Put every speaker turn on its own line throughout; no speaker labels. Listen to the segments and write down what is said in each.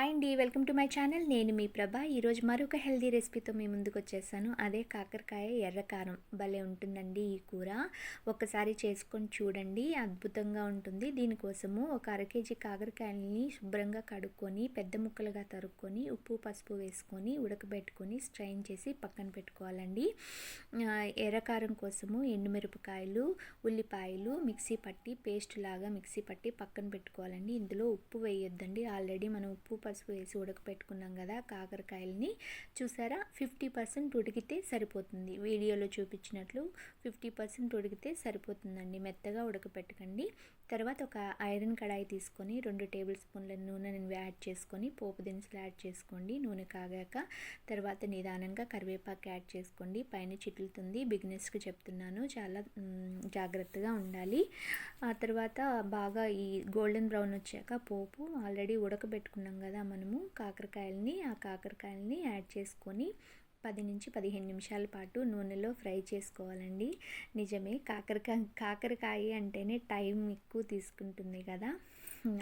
Hi అండి welcome to my channel నేను మీ ప్రభ. ఈరోజు మరొక హెల్దీ రెసిపీతో మీ ముందుకు వచ్చేసాను. అదే కాకరకాయ ఎర్రకారం భలే ఉంటుందండి ఈ కూర. ఒక్కసారి చేసుకొని చూడండి. అద్భుతంగా ఉంటుంది. దీనికోసము ఒక అర కేజీ కాకరకాయలని శుభ్రంగా కడుక్కొని పెద్ద ముక్కలుగా తరుక్కొని ఉప్పు పసుపు వేసుకొని ఉడకబెట్టుకొని స్ట్రైన్ చేసి పక్కన పెట్టుకోవాలండి. ఎర్రకారం కోసము ఎండుమిరపకాయలు ఉల్లిపాయలు మిక్సీ పట్టి పేస్ట్ లాగా మిక్సీ పట్టి పక్కన పెట్టుకోవాలండి. ఇందులో ఉప్పు వేయొద్దండి. ఆల్రెడీ మనం ఉప్పు పసుపు వేసి ఉడకపెట్టుకున్నాం కదా కాకరకాయలని. చూసారా? ఫిఫ్టీ పర్సెంట్ ఉడికితే సరిపోతుంది. వీడియోలో చూపించినట్లు ఫిఫ్టీ పర్సెంట్ ఉడికితే సరిపోతుందండి. మెత్తగా ఉడకపెట్టకండి. తర్వాత ఒక ఐరన్ కడాయి తీసుకొని రెండు టేబుల్ స్పూన్ల నూనె యాడ్ చేసుకొని పోపు దినుసులు యాడ్ చేసుకోండి. నూనె కాగాక తర్వాత నిదానంగా కరివేపాకు యాడ్ చేసుకోండి. పైన చిట్లుతుంది. బిగినెస్కి చెప్తున్నాను. చాలా జాగ్రత్తగా ఉండాలి. ఆ తర్వాత బాగా ఈ గోల్డెన్ బ్రౌన్ వచ్చాక పోపు ఆల్రెడీ ఉడకబెట్టుకున్నాం కదా మనము కాకరకాయలని ఆ కాకరకాయలని యాడ్ చేసుకొని పది నుంచి పదిహేను నిమిషాల పాటు నూనెలో ఫ్రై చేసుకోవాలండి. నిజమే కాకరకాయ కాకరకాయ అంటేనే టైం ఎక్కువ తీసుకుంటుంది కదా.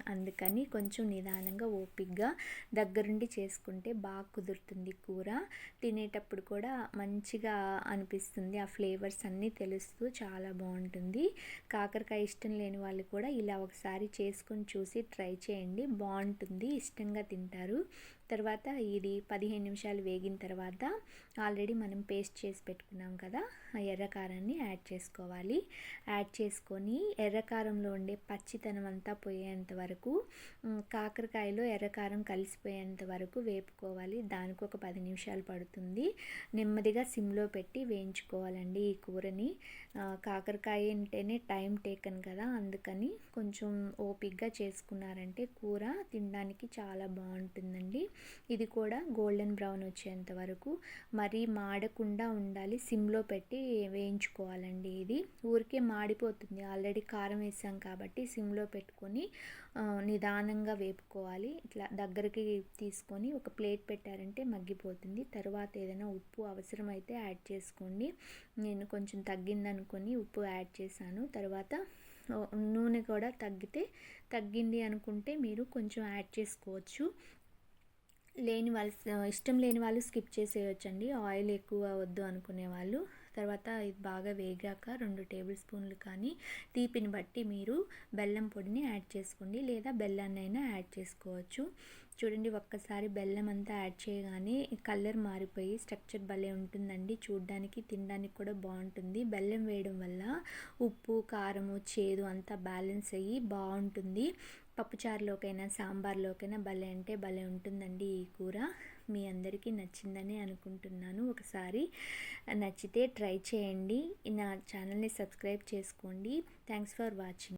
అందుకని కొంచెం నిదానంగా ఓపిగ్గా దగ్గరుండి చేసుకుంటే బాగా కుదురుతుంది కూర. తినేటప్పుడు కూడా మంచిగా అనిపిస్తుంది. ఆ ఫ్లేవర్స్ అన్నీ తెలుస్తూ చాలా బాగుంటుంది. కాకరకాయ ఇష్టం లేని వాళ్ళు కూడా ఇలా ఒకసారి చేసుకొని చూసి ట్రై చేయండి. బాగుంటుంది. ఇష్టంగా తింటారు. తర్వాత ఇది పదిహేను నిమిషాలు వేగిన తర్వాత ఆల్రెడీ మనం పేస్ట్ చేసి పెట్టుకున్నాం కదా ఆ ఎర్రకారాన్ని యాడ్ చేసుకోవాలి. యాడ్ చేసుకొని ఎర్రకారంలో ఉండే పచ్చితనం అంతా పోయేంత వరకు కాకరకాయలో ఎర్రకారం కలిసిపోయేంత వరకు వేపుకోవాలి. దానికి ఒక పది నిమిషాలు పడుతుంది. నెమ్మదిగా సిమ్లో పెట్టి వేయించుకోవాలండి ఈ కూరని. కాకరకాయ అంటేనే టైం టేకన్ కదా అందుకని కొంచెం ఓపిక్గా చేసుకున్నారంటే కూర తినడానికి చాలా బాగుంటుందండి. ఇది కూడా గోల్డెన్ బ్రౌన్ వచ్చేంత వరకు. మరీ మాడకుండా ఉండాలి. సిమ్లో పెట్టి వేయించుకోవాలండి ఇది. ఊరికే మాడిపోతుంది. ఆల్రెడీ కారం వేసాం కాబట్టి సిమ్లో పెట్టుకొని నిదానంగా వేపుకోవాలి. ఇట్లా దగ్గరికి తీసుకొని ఒక ప్లేట్ పెట్టారంటే మగ్గిపోతుంది. తర్వాత ఏదైనా ఉప్పు అవసరమైతే యాడ్ చేసుకోండి. నేను కొంచెం తగ్గిందనుకొని ఉప్పు యాడ్ చేశాను. తర్వాత నూనె కూడా తగ్గితే తగ్గింది అనుకుంటే మీరు కొంచెం యాడ్ చేసుకోవచ్చు. లేని వాళ్ళు ఇష్టం లేని వాళ్ళు స్కిప్ చేసేయచ్చండి. ఆయిల్ ఎక్కువ వద్దు అనుకునే వాళ్ళు. తర్వాత ఇది బాగా వేగాక రెండు టేబుల్ స్పూన్లు కానీ తీపిని బట్టి మీరు బెల్లం పొడిని యాడ్ చేసుకోండి. లేదా బెల్లాన్ని అయినా యాడ్ చేసుకోవచ్చు. చూడండి ఒక్కసారి బెల్లం అంతా యాడ్ చేయగానే కలర్ మారిపోయి స్ట్రక్చర్ భలే ఉంటుందండి. చూడ్డానికి తినడానికి కూడా బాగుంటుంది. బెల్లం వేయడం వల్ల ఉప్పు కారము చేదు అంతా బ్యాలెన్స్ అయ్యి బాగుంటుంది. పప్పుచారులోకైనా సాంబార్లోకైనా భలే అంటే భలే ఉంటుందండి ఈ కూర. మీ అందరికీ నచ్చిందని అనుకుంటున్నాను. ఒకసారి నచ్చితే ట్రై చేయండి. నా ఛానల్ని సబ్స్క్రైబ్ చేసుకోండి. Thanks for watching.